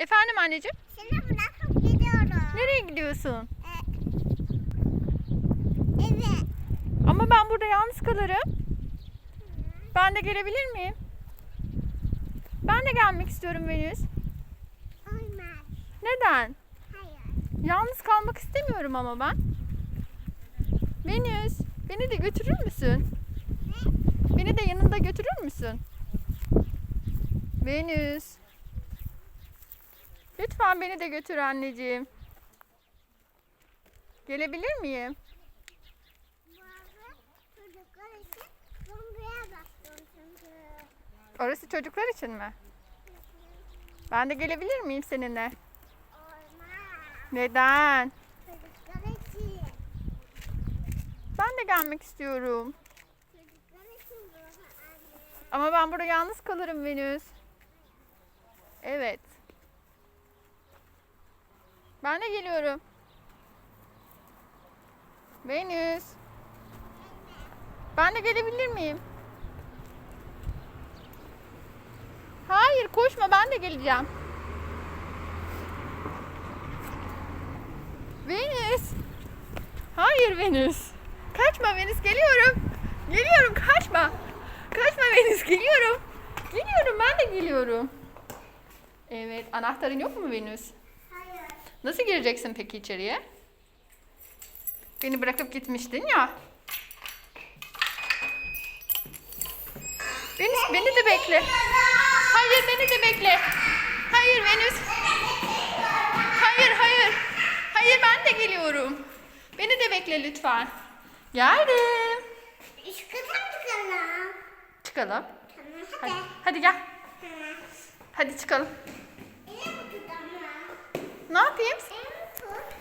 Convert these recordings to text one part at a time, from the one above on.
Efendim anneciğim? Seni bırakıp gidiyorum. Nereye gidiyorsun? Ee, evet. Ama ben burada yalnız kalırım. Ben de gelebilir miyim? Ben de gelmek istiyorum Venüs. Olmaz. Neden? Hayır. Yalnız kalmak istemiyorum ama ben. Venüs, beni de götürür müsün? Beni de yanında götürür müsün? Venüs. Lütfen beni de götür anneciğim. Gelebilir miyim? Orası çocuklar için mi? Ben de gelebilir miyim seninle? Neden? Çocuklar. Ben de gelmek istiyorum. Ama ben burada yalnız kalırım Venüs. Evet. Ben de geliyorum. Venüs. Ben de gelebilir miyim? Hayır koşma ben de geleceğim. Venüs. Hayır Venüs. Kaçma Venüs geliyorum. Geliyorum kaçma. Kaçma Venüs geliyorum. Geliyorum ben de geliyorum. Evet anahtarın yok mu Venüs? Nasıl gireceksin peki içeriye? Beni bırakıp gitmiştin ya. Venüs beni de bekle. Hayır beni de bekle. Hayır Venüs. Hayır hayır. Hayır ben de geliyorum. Beni de bekle lütfen. Geldim. Kata çıkalım. Çıkalım. Tamam Hadi, hadi. hadi gel. Tamam. Hadi çıkalım. Ne yapayım?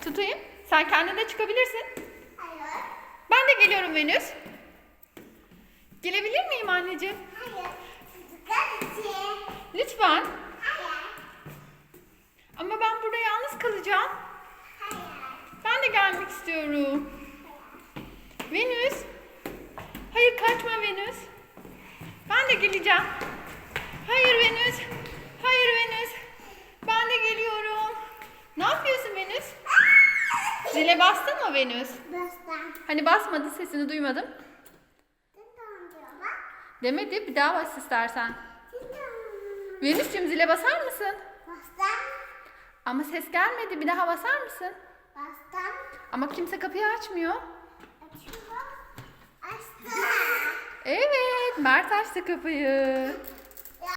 Tutayım. Sen kendin de çıkabilirsin. Hayır. Ben de geliyorum Venüs. Gelebilir miyim anneciğim? Hayır. Lütfen. Hayır. Ama ben burada yalnız kalacağım. Hayır. Ben de gelmek istiyorum. Venüs. Hayır kaçma Venüs. Ben de geleceğim. Hayır Venüs. Hayır Venüs. Ben de geliyorum. Ne yapıyorsun Venüs? Zile bastın mı Venüs? Bastan. Hani basmadı sesini duymadım. Demedi bir daha bas istersen. Venüs'cüğüm zile basar mısın? Bastan. Ama ses gelmedi bir daha basar mısın? Bastan. Ama kimse kapıyı açmıyor. Açıyor. Açtı. Evet Mert açtı kapıyı.